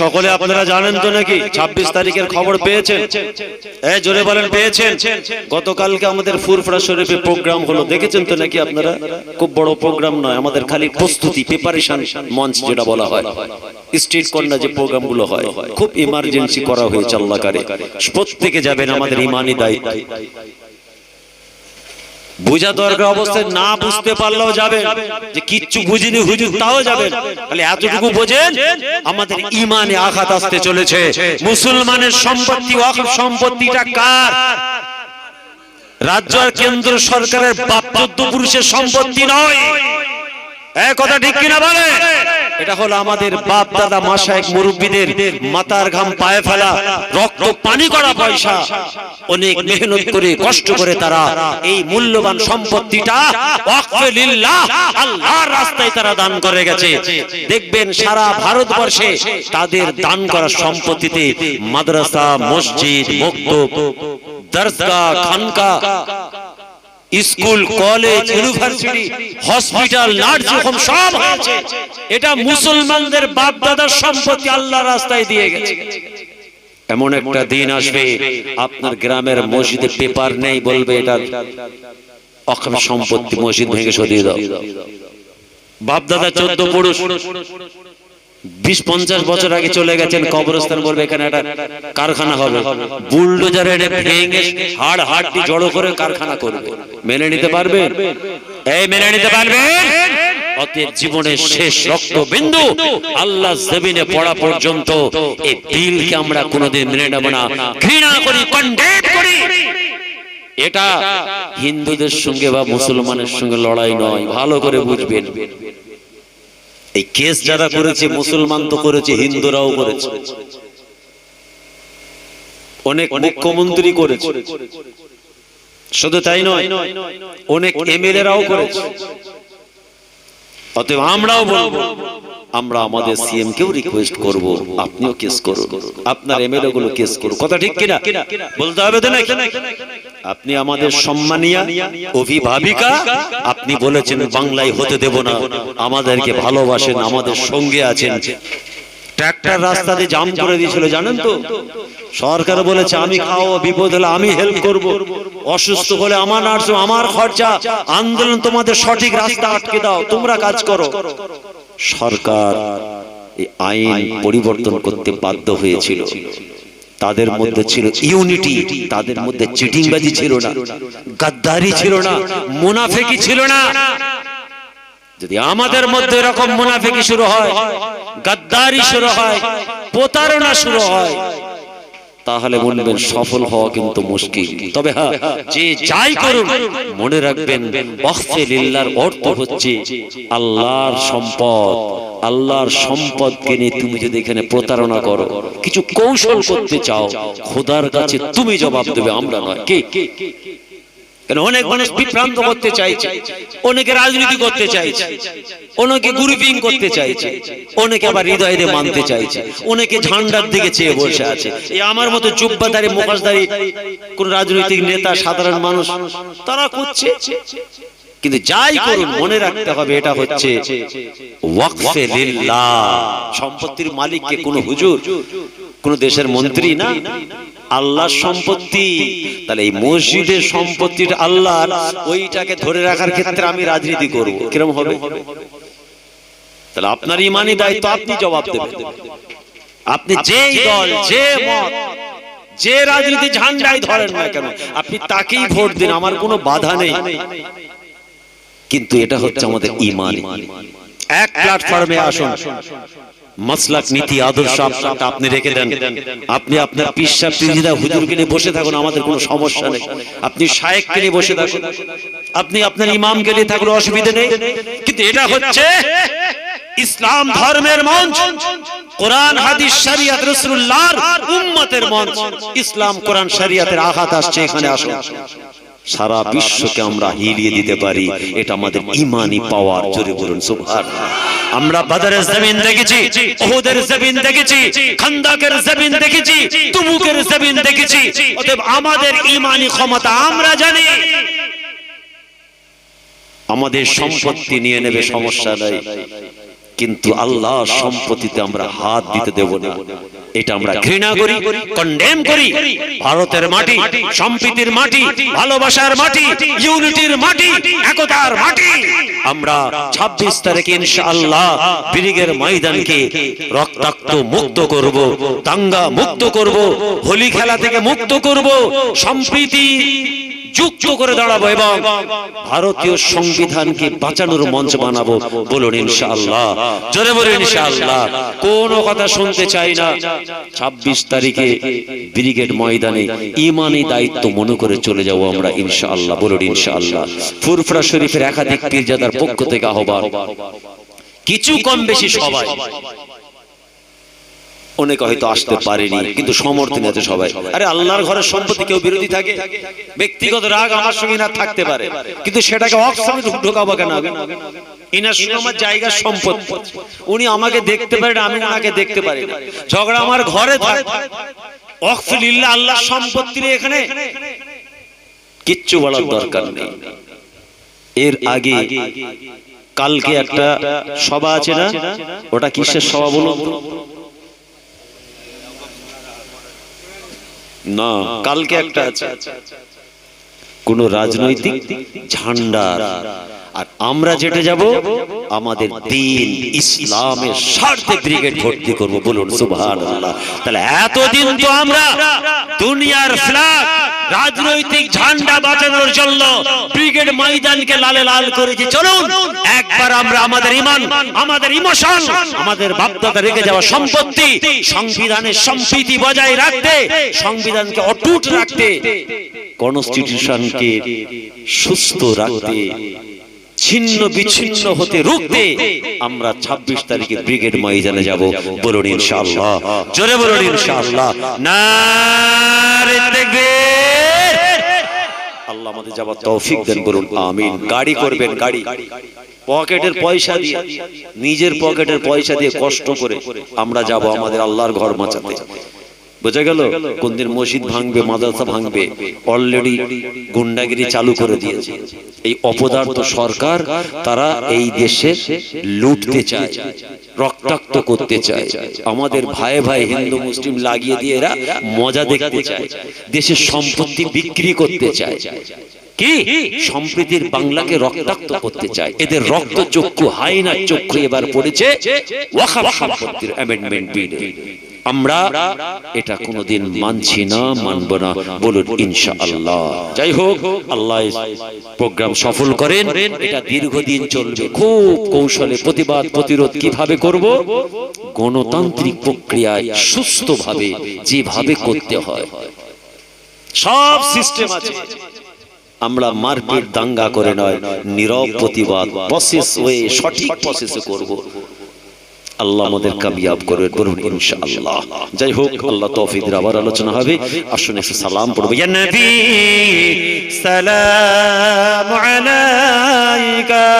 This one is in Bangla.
সকলে আপনারা জানেন তো নাকি ছাব্বিশ তারিখের খবর পেয়েছেন? এই জোরে বলেন, পেয়েছেন? গতকালকে আমাদের ফুরফরা শরীফে প্রোগ্রাম হলো, দেখেছেন তো নাকি আপনারা? খুব বড় প্রোগ্রাম নয়, আমাদের খালি প্রস্তুতি প্রিপারেশন মঞ্চ যেটা বলা হয়। স্টেট কন্যা যে প্রোগ্রামগুলো হয়, খুব ইমার্জেন্সি করা হয়েছে আল্লাহকারে প্রত্যেকে যাবেন আমাদের ইমানি দায়িত্ব। বুঝা দরকার অবস্থায় না বুঝতে পারলেও যাবে। যে কিচ্ছু বুঝিনি হুজুর তাও যাবে তাহলে এতটুকু বোঝেন আমাদের ইমানে আঘাত আসতে চলেছে। মুসলমানের সম্পত্তি ওয়াকফ সম্পত্তিটা কার? রাজ্য আর কেন্দ্র সরকারের পুরুষের সম্পত্তি নয়। কথা ঠিক কিনা বলে? এটা হলো আমাদের বাপ, দাদা মাসায়ক মুরব্বীদের মাতার ঘাম পায়ে ফেলা, রক্ত, পানি করা পয়সা। অনেক মেহনত করে, কষ্ট করে তারা এই মূল্যবান সম্পত্তিটা আল্লাহর রাস্তায় তারা দান করে গেছে। দেখবেন সারা ভারতবর্ষে তাদের দান করা সম্পত্তিতে মাদ্রাসা, মসজিদ, মক্তব দরজগা খানকা school college university hospital nursing home সব হয়েছে এটা মুসলমানদের বাপ দাদার সম্পত্তি আল্লাহ রাস্তায় দিয়ে গেছে। এমন একটা দিন আসবে আপনার গ্রামের মসজিদে পেপার নেই বলবে এটা। অক্ষম সম্পত্তি মসজিদ ভেঙে সরিয়ে দাও। বাপ দাদা চোদ্দ পুরুষ। বিশ পঞ্চাশ বছর আগে চলে গেছেন, কবরস্থান বলবে এখানে একটা কারখানা হবে। বুলডোজার এনে ভেঙে হাড় হাড়টি জড়ো করে কারখানা করবে। মেনে নিতে পারবে? এই মেনে নিতে পারবে? জীবনের শেষ রক্ত বিন্দু আল্লাহ জমিনে পড়া পর্যন্ত এই বিলকে আমরা কোনোদিন মেনে নেব না। ঘৃণা করি করি। এটা হিন্দুদের সঙ্গে বা মুসলমানের সঙ্গে লড়াই নয়, ভালো করে বুঝবেন। এই কেস যারা করেছে, মুসলমান তো করেছে, হিন্দুরাও করেছে। অনেক মুখ্যমন্ত্রী করেছে। শুধু তাই নয়, অনেক এমএলএরাও করেছে। অতএব আমরাও বলব, আমরা আমাদের সিএম কেও রিকোয়েস্ট করব, আপনিও কেস করুন। আপনার এমএলএ গুলো কেস করুন। কথা ঠিক কিনা? বলতে হবে তো নাকি? আপনি আমাদের সম্মানিয়া অভিভাবিকা? আপনি বলেছেন বাংলায় হতে দেব না। আমাদেরকে ভালোবাসেন আমাদের সঙ্গে আছেন। ট্র্যাক্টর রাস্তাতে জাম করে দিয়েছিল জানেন তো? সরকার বলেছে আমি খাও বিপদ হলে আমি হেল্প করব। অসুস্থ হলে আমার নার্স আমার খরচা আন্দোলন তোমাদের সঠিক রাস্তা আটকে দাও তোমরা কাজ করো। সরকার এই আইন পরিবর্তন করতে বাধ্য হয়েছিল। তাদের মধ্যে ছিল ইউনিটি তাদের মধ্যে চিটিংবাজি ছিল না গাদ্দারি ছিল না মুনাফেকি ছিল না। যদি আমাদের মধ্যে এরকম মুনাফিকি শুরু হয় গাদ্দারি শুরু হয় প্রতারণা শুরু হয় তাহলে বলবেন সফল হওয়া কিন্তু মুশকিল। তবে হ্যাঁ যে যাই করুন মনে রাখবেন ওয়াকফে লিল্লাহর অর্থ হচ্ছে আল্লাহর সম্পদ। আল্লাহর সম্পদকে নিয়ে তুমি যদি এখানে প্রতারণা করো, কিছু কৌশল করতে চাও, খোদার কাছে তুমি জবাব দেবে, আমরা নয়। কে? কেন অনেক মানুষ বিভ্রান্ত করতে চাইছে, অনেকে রাজনীতি করতে চাইছে, অনেকে গ্রুপিং করতে চাইছে, অনেকে আবার হৃদয় দিয়ে মানতে চাইছে, অনেকে ঝান্ডার দিকে চেয়ে বসে আছে। আমার মতো জুব্বাদারি মুখোশদারি কোন রাজনৈতিক নেতা, সাধারণ মানুষ, তারা করছে কিন্তু যাই করুন মনে রাখতে হবে এটা হচ্ছে ওয়াকফে লিল্লাহ। সম্পত্তির মালিককে কোন হুজুর কোন দেশের মন্ত্রী না আল্লাহর সম্পত্তি। তাহলে এই মসজিদের সম্পত্তিটা আল্লাহর ওইটাকে ধরে রাখার ক্ষেত্রে আমি রাজনীতি করব। কিরম হবে? তাহলে আপনার ইমানি দায়িত্ব আপনি জবাব দেবেন। আপনি যে দল যে মত যে রাজনীতি ঝান্ডাই ধরেন না কেন আপনি তাকেই ভোট দিন আমার কোনো বাধা নেই। কিন্তু এটা হচ্ছে আমাদের ইমান। এক প্ল্যাটফর্মে আসুন। মাসলাক নীতি, আদর্শ আপনি রেখে দেন। আপনি আপনার পিসা পিজিদা হুজুরকে নিয়ে বসে থাকুন, আমাদের কোনো সমস্যা নেই। আপনি শায়েককে নিয়ে বসে থাকুন। আপনি আপনার ইমামকে নিয়ে থাকুন অসুবিধা নেই। কিন্তু এটা হচ্ছে ইসলাম ধর্মের মঞ্চ। কোরআন, হাদিস, শরিয়াত, রাসূলুল্লাহর উম্মতের মঞ্চ। ইসলাম, কোরআন, শরিয়াতের আঘাত আসছে এখানে, আসুন। সারা বিশ্বকে আমরা হিলিয়ে দিতে পারি। এটা আমাদের ইমানি পাওয়ার। জোরে বলুন সুবহান আমরা বাদারের জমিন দেখেছি ওহুদের জমিন দেখেছি খান্দাকের জমিন দেখেছি তুমুকের জমিন দেখেছি। অতএব আমাদের ইমানি ক্ষমতা আমরা জানি। আমাদের সম্পত্তি নিয়ে নেবে সমস্যা নাই। কিন্তু আল্লাহ সম্পত্তিতে আমরা হাত দিতে দেব না। এটা আমরা ঘৃণা করি কন্ডেম করি। ভারতের মাটি সম্প্রীতির মাটি ভালোবাসার মাটি ইউনিটির মাটি একতার মাটি। আমরা 26 তারিখে ইনশাআল্লাহ ব্রিগের ময়দানকে রক্তাক্ত মুক্ত করব দাঙ্গা মুক্ত করব হোলি খেলা থেকে মুক্ত করব সম্প্রীতি যুক্ত করে দাঁড়াবো এবং ভারতীয় সংবিধানকে বাঁচানোর মঞ্চ বানাবো বলুন ইনশাআল্লাহ। জোরে বলুন ইনশাআল্লাহ। কোনো কথা শুনতে চাই না। 26 তারিখে ব্রিগেড ময়দানে ইমানি দায়িত্ব মনে করে চলে যাব আমরা ইনশাআল্লাহ। বলুন ইনশাআল্লাহ। ফুরফুরা শরীফের একাধিক পীরজাদার পক্ষ থেকে আহ্বান। কিছু কম বেশি সবাই। অনেকে হয়তো আসতে পারেনি কিন্তু সমর্থন আছে সবাই। আরে আল্লাহর ঘরের সম্পত্তি কেউ বিরোধী থাকে ব্যক্তিগত রাগ আমার সঙ্গে না থাকতে পারে কিন্তু সেটাকে সঙ্গে ঢোকাবো কেন ইনার সঙ্গে আমার জায়গার সম্পত্তি উনি আমাকে দেখতে পারেন আমি ওনাকে দেখতে পারি। ঝগড়া আমার ঘরে থাকে। অকফিলিল্লাহ আল্লাহ সম্পত্তি এখানে কিচ্ছু বলার দরকার নেই। এর আগে কালকে একটা সভা আছে না? ওটা কিসের সভা বলুন তো? না, কালকে একটা আছে। কোন রাজনৈতিক ঝান্ডা। আর আমরা যেটা যাব, আমাদের দিন ইসলামের স্বার্থে ব্রিগেড ভর্তি করব। বলুন, সুবহানাল্লাহ। তাহলে এতদিন তো আমরা দুনিয়ার ফ্ল্যাগ রাজনৈতিক ঝান্ডা বাঁচানোর জন্য ব্রিগেড ময়দানকে লালে লাল করেছি চলুন, একবার আমরা আমাদের ইমান, আমাদের ইমোশন, আমাদের বাপদাদা রেখে যাওয়া সম্পত্তি, সংবিধানের সম্প্রীতি বজায় রাখতে, সংবিধানকে অটুট রাখতে কনস্টিটিউশনকে সুস্থ রাখতে, ছিন্ন বিচ্ছিন্ন হতে রুখতে আমরা ২৬ তারিখে ব্রিগেড ময়দানে যাব। বলুন ইনশাআল্লাহ, জোরে বলুন ইনশাআল্লাহ। নারে তাকবীর। আল্লাহ আমাদের যাবার তৌফিক দেন বলুন আমিন। গাড়ি করবেন গাড়ি। পকেটের পয়সা দিয়ে নিজের পকেটের পয়সা দিয়ে কষ্ট করে আমরা যাব আমাদের আল্লাহর ঘর বাঁচাতে বোঝা গেল? কোনদিন মসজিদ ভাঙবে মাদ্রাসা ভাঙবে অলরেডি গুন্ডাগিরি চালু করে দিয়েছে। এই অপদার্থ সরকার তারা এই দেশে লুটতে চায়। রক্তাক্ত করতে চায়। আমাদের ভাই ভাই হিন্দু, মুসলিম লাগিয়ে দিয়ে এরা মজা দেখতে চায়। দেশের সম্পত্তি বিক্রি করতে চায়। কি? সম্প্রীতির বাংলাকে রক্তাক্ত করতে চায়। এদের রক্ত চক্ষু হাইনার চক্ষু এবার পড়েছে আমরা এটা কোনোদিন মানছি না, মানব না, বলুন ইনশাআল্লাহ। যাই হোক আল্লাহ প্রোগ্রাম সফল করেন, এটা দীর্ঘদিন চলবে, খুব কৌশলে প্রতিবাদ, প্রতিরোধ কীভাবে করব? গণতান্ত্রিক প্রক্রিয়ায় সুস্থভাবে যেভাবে করতে হয়। সব সিস্টেম আছে। আমরা মারপিট দাঙ্গা করে নয়, নীরব প্রতিবাদ প্রসেস ওয়ে সঠিক প্রসেসে করব। আল্লাহ আমাদের কামিয়াব করে বলুন ইনশাআল্লাহ। যাই হোক, আল্লাহ তৌফিকের আবার আলোচনা হবে। আসুন একটু সালাম পড়ব। ইয়া নবী, সালাম আলাইকা।